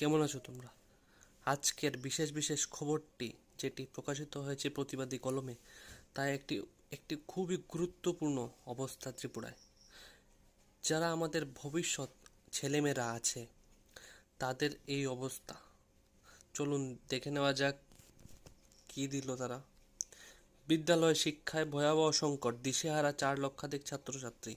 কেমন আছো তোমরা? আজকের বিশেষ বিশেষ খবরটি, যেটি প্রকাশিত হয়েছে প্রতিবাদী কলমে, তা একটি একটি খুবই গুরুত্বপূর্ণ অবস্থা ত্রিপুরায়। যারা আমাদের ভবিষ্যৎ ছেলেমেয়েরা আছে, তাদের এই অবস্থা। চলুন দেখে নেওয়া যাক কী দিল তারা। বিদ্যালয় শিক্ষায় ভয়াবহ সংকট, দিশেহারা চার লক্ষাধিক ছাত্রছাত্রী।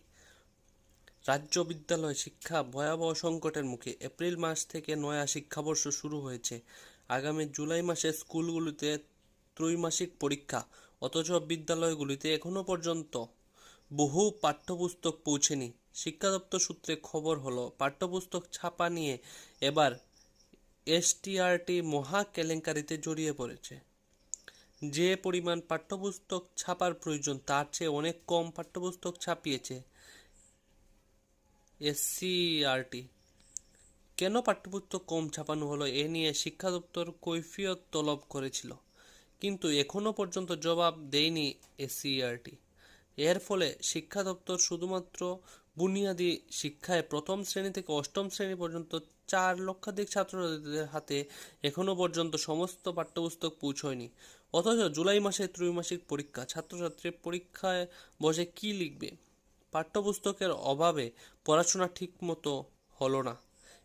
রাজ্য বিদ্যালয় শিক্ষা ভয়াবহ সংকটের মুখে এপ্রিল মাস থেকে নয়া শিক্ষাবর্ষ শুরু হয়েছে। আগামী জুলাই মাসে স্কুলগুলিতে ত্রৈমাসিক পরীক্ষা, অথচ বিদ্যালয়গুলিতে এখনও পর্যন্ত বহু পাঠ্যপুস্তক পৌঁছেনি। শিক্ষা দপ্তর সূত্রে খবর হলো, পাঠ্যপুস্তক ছাপা নিয়ে এবার এসটিআরটি মহা কেলেঙ্কারিতে জড়িয়ে পড়েছে। যে পরিমাণ পাঠ্যপুস্তক ছাপার প্রয়োজন, তার চেয়ে অনেক কম পাঠ্যপুস্তক ছাপিয়েছে। এসসিআরটি কেন পাঠ্যপুস্তক কম ছাপানো হলো এ নিয়ে শিক্ষা দপ্তর কৈফিয়ত তলব করেছিল, কিন্তু এখনও পর্যন্ত জবাব দেয়নি এসসিআরটি এর ফলে শিক্ষা দপ্তর শুধুমাত্র বুনিয়াদী শিক্ষায় প্রথম শ্রেণি থেকে অষ্টম শ্রেণি পর্যন্ত চার লক্ষাধিক ছাত্রছাত্রীদের হাতে এখনও পর্যন্ত সমস্ত পাঠ্যপুস্তক পৌঁছয়নি অথচ জুলাই মাসে ত্রৈমাসিক পরীক্ষা ছাত্রছাত্রী পরীক্ষায় বসে কি লিখবে? পাঠ্যপুস্তকের অভাবে পড়াশোনা ঠিকমতো হলো না।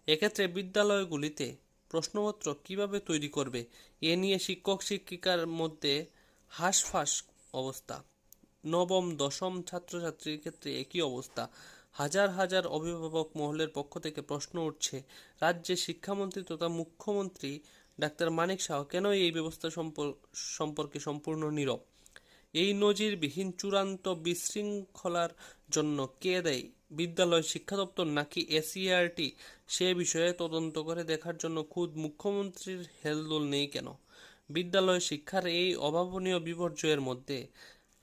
এক্ষেত্রে বিদ্যালয়গুলিতে প্রশ্নপত্র কীভাবে তৈরি করবে, এ নিয়ে শিক্ষক শিক্ষিকার মধ্যে হাঁসফাঁস অবস্থা। নবম, দশম ছাত্রছাত্রীর ক্ষেত্রে একই অবস্থা। হাজার হাজার অভিভাবক মহলের পক্ষ থেকে প্রশ্ন উঠছে রাজ্যের শিক্ষামন্ত্রী তথা মুখ্যমন্ত্রী ডাক্তার মানিক শাহ কেন এই ব্যবস্থা সম্পর- সম্পর্কে সম্পূর্ণ নীরব? এই নজিরবিহীন চূড়ান্ত বিশৃঙ্খলার জন্য কে দেয়? বিদ্যালয় শিক্ষা দপ্তর নাকি এসইআরটি? সে বিষয়ে তদন্ত করে দেখার জন্য খুদ মুখ্যমন্ত্রীর হেলদোল নেই কেন? বিদ্যালয় শিক্ষার এই অভাবনীয় বিপর্যয়ের মধ্যে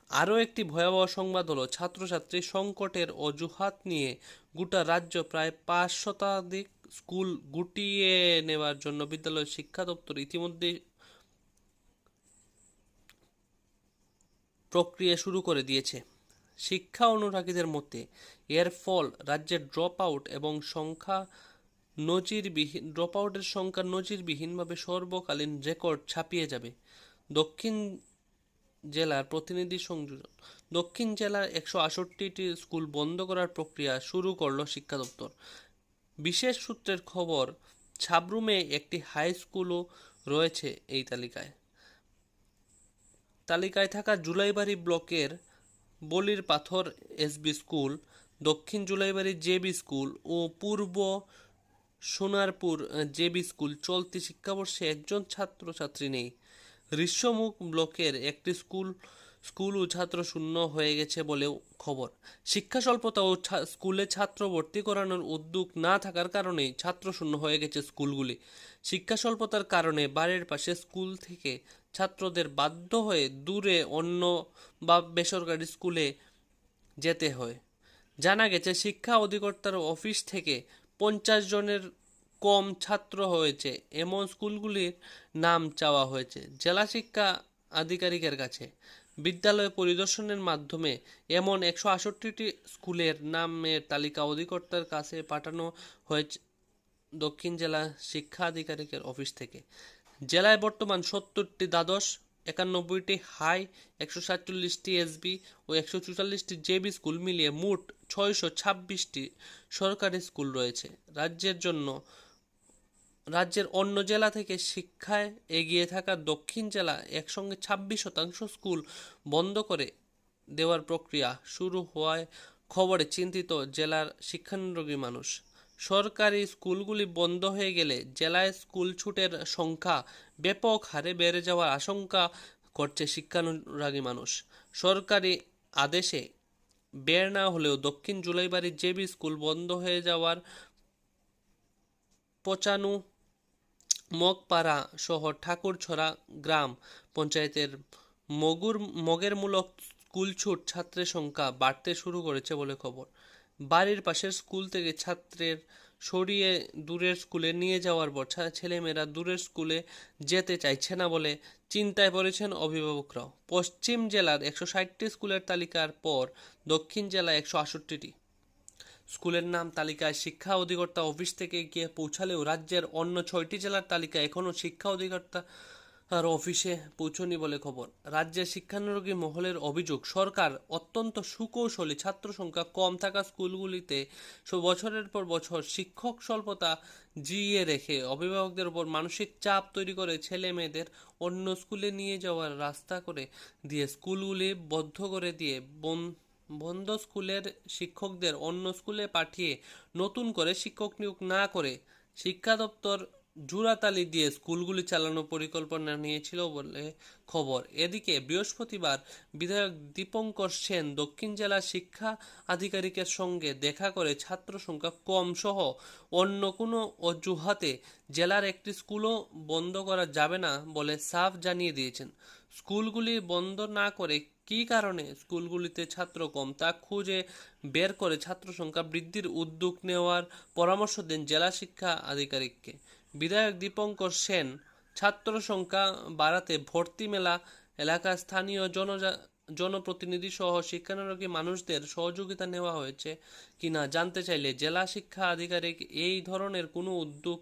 আরও একটি ভয়াবহ সংবাদ হলো, ছাত্রছাত্রী সংকটের অজুহাত নিয়ে গোটা রাজ্য প্রায় পাঁচ শতাধিক স্কুল গুটিয়ে নেওয়ার জন্য বিদ্যালয় শিক্ষা দপ্তর ইতিমধ্যেই প্রক্রিয়া শুরু করে দিয়েছে। শিক্ষা অনুরাগীদের মতে, এর ফল রাজ্যের ড্রপ আউট এবং সংখ্যা নজিরবিহীন ড্রপ আউটের সংখ্যা নজিরবিহীনভাবে সর্বকালীন রেকর্ড ছাপিয়ে যাবে। দক্ষিণ জেলার প্রতিনিধি সংযোজন দক্ষিণ জেলার একশো আষট্টিটি স্কুল বন্ধ করার প্রক্রিয়া শুরু করল শিক্ষা দপ্তর। বিশেষ সূত্রের খবর, ছাবরুমে একটি হাই স্কুলও রয়েছে এই তালিকায়। তালিকায় থাকা জুলাইবাড়ি ব্লকের বলির পাথর এসবি স্কুল, দক্ষিণ জুলাইবাড়ি জেবি স্কুল ও পূর্ব সোনারপুর জেবি স্কুল চলতি শিক্ষাবর্ষে একজন ছাত্রছাত্রী নেই। ঋষ্যমুখ ব্লকের একটি স্কুল স্কুল ও ছাত্র শূন্য হয়ে গেছে বলেও খবর। শিক্ষা স্বল্পতা ও স্কুলে ছাত্র ভর্তি করানোর উদ্যোগ না থাকার কারণেই ছাত্র শূন্য হয়ে গেছে স্কুলগুলি। শিক্ষা স্বল্পতার কারণে বাড়ির পাশে স্কুল থেকে ছাত্রদের বাধ্য হয়ে দূরে অন্য বা বেসরকারি স্কুলে যেতে হয়। জানা গেছে, শিক্ষা অধিকর্তার অফিস থেকে পঞ্চাশ জনের কম ছাত্র হয়েছে। এমন স্কুলগুলির নাম চাওয়া হয়েছে। জেলা শিক্ষা আধিকারিকের কাছে। বিদ্যালয় পরিদর্শনের মাধ্যমে এমন একশো আষট্টিটি স্কুলের নামের তালিকা অধিকর্তার কাছে পাঠানো হয়েছে দক্ষিণ জেলা শিক্ষা আধিকারিকের অফিস থেকে। জেলায় বর্তমান সত্তরটি দ্বাদশ, একানব্বইটি হাই, একশো সাতচল্লিশটি এসবি ও একশো চুয়াল্লিশটি জেবি স্কুল মিলিয়ে মোট ছয়শো ছাব্বিশটি সরকারি স্কুল রয়েছে। রাজ্যের জন্য রাজ্যের অন্য জেলা থেকে শিক্ষায় এগিয়ে থাকা দক্ষিণ জেলা একসঙ্গে ছাব্বিশ শতাংশ স্কুল বন্ধ করে দেওয়ার প্রক্রিয়া শুরু হওয়ায় খবরে চিন্তিত জেলার শিক্ষানুরোগী মানুষ। সরকারি স্কুলগুলি বন্ধ হয়ে গেলে জেলায় স্কুল ছুটের সংখ্যা ব্যাপক হারে বেড়ে যাওয়ার আশঙ্কা করছে শিক্ষানুরাগী মানুষ। সরকারি আদেশে বের না হলেও দক্ষিণ জুলাইবাড়ির জেবি স্কুল বন্ধ হয়ে যাওয়ার পচানু মগপাড়া সহ ঠাকুরছড়া গ্রাম পঞ্চায়েতের মগুর, মগেরমূলক স্কুলছুট ছাত্রের সংখ্যা বাড়তে শুরু করেছে বলে খবর। বাড়ির পাশের স্কুল থেকে ছাত্রের সরিয়ে দূরের স্কুলে নিয়ে যাওয়ার পর ছেলেমেয়েরা দূরের স্কুলে যেতে চাইছে না বলে চিন্তায় পড়েছেন অভিভাবকরাও। পশ্চিম জেলার একশো ষাটটি স্কুলের তালিকার পর দক্ষিণ জেলায় একশো আষট্টিটি স্কুলের নাম তালিকায় শিক্ষা অধিকর্তা অফিস থেকে গিয়ে পৌঁছালেও রাজ্যের অন্য ছয়টি জেলার তালিকা এখনও শিক্ষা অধিকর্তা আর অফিসে পৌঁছনি বলে খবর। রাজ্যের শিক্ষানুরোগী মহলের অভিযোগ, সরকার অত্যন্ত সুকৌশলী, ছাত্র সংখ্যা কম থাকা স্কুলগুলিতে বছরের পর বছর শিক্ষক স্বল্পতা জিইয়ে রেখে অভিভাবকদের উপর মানসিক চাপ তৈরি করে ছেলে মেয়েদের অন্য স্কুলে নিয়ে যাওয়ার রাস্তা করে দিয়ে স্কুলগুলি বদ্ধ করে দিয়ে বন বন্ধ স্কুলের শিক্ষকদের অন্য স্কুলে পাঠিয়ে নতুন করে শিক্ষক নিয়োগ না করে শিক্ষা দপ্তর জুরাতালি দিয়ে স্কুলগুলি চালানোর পরিকল্পনা নিয়েছিল বলে খবর। এদিকে বৃহস্পতিবার বিধায়ক দীপঙ্কর সেন দক্ষিণ জেলার শিক্ষা আধিকারিকের সঙ্গে দেখা করে ছাত্র সংখ্যা কম সহ অন্য কোনো অজুহাতে জেলার একটি স্কুলও বন্ধ করা যাবে না বলে সাফ জানিয়ে দিয়েছেন। স্কুলগুলি বন্ধ না করে কী কারণে স্কুলগুলিতে ছাত্র কম? তা খুঁজে বের করে ছাত্র সংখ্যা বৃদ্ধির উদ্যোগ নেওয়ার পরামর্শ দেন জেলা শিক্ষা আধিকারিককে। বিধায়ক দীপঙ্কর সেন, ছাত্র সংখ্যা বাড়াতে ভর্তি মেলা এলাকার স্থানীয় জনজা, জনপ্রতিনিধি সহ শিক্ষানুরোগী মানুষদের সহযোগিতা নেওয়া হয়েছে কিনা জানতে চাইলে জেলা শিক্ষা আধিকারিক এই ধরনের কোনো উদ্যোগ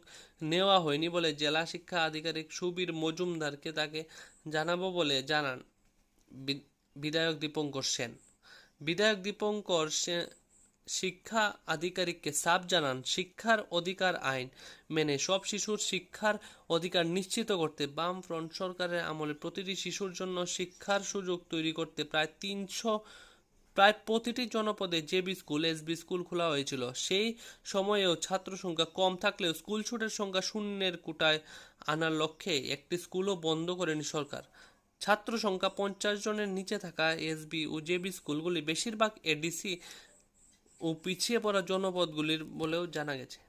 নেওয়া হয়নি বলে জেলা শিক্ষা আধিকারিক সুবীর মজুমদারকে তাকে জানাব বলে জানান। বিধায়ক দীপঙ্কর সেন। বিধায়ক দীপঙ্কর সে- শিক্ষা আধিকারিককে সাফ জানান, শিক্ষার অধিকার আইন মেনে সব শিশুর শিক্ষার অধিকার নিশ্চিত করতে বাম ফ্রন্ট সরকারের আমলে প্রতিটি শিশুর জন্য শিক্ষার সুযোগ তৈরি করতে প্রায় তিনশো, প্রায় প্রতিটি জনপদে জেবি স্কুল, এসবি স্কুল খোলা হয়েছিল। সেই সময়েও ছাত্র সংখ্যা কম থাকলেও স্কুল ছুটের সংখ্যা শূন্যের কোটায় আনার লক্ষ্যে একটি স্কুলও বন্ধ করেনি সরকার। ছাত্র সংখ্যা পঞ্চাশ জনের নিচে থাকা এসবি ও জেবি স্কুলগুলি বেশিরভাগ এডিসি ও পিছিয়ে পড়া জনপদগুলির বলেও জানা গেছে।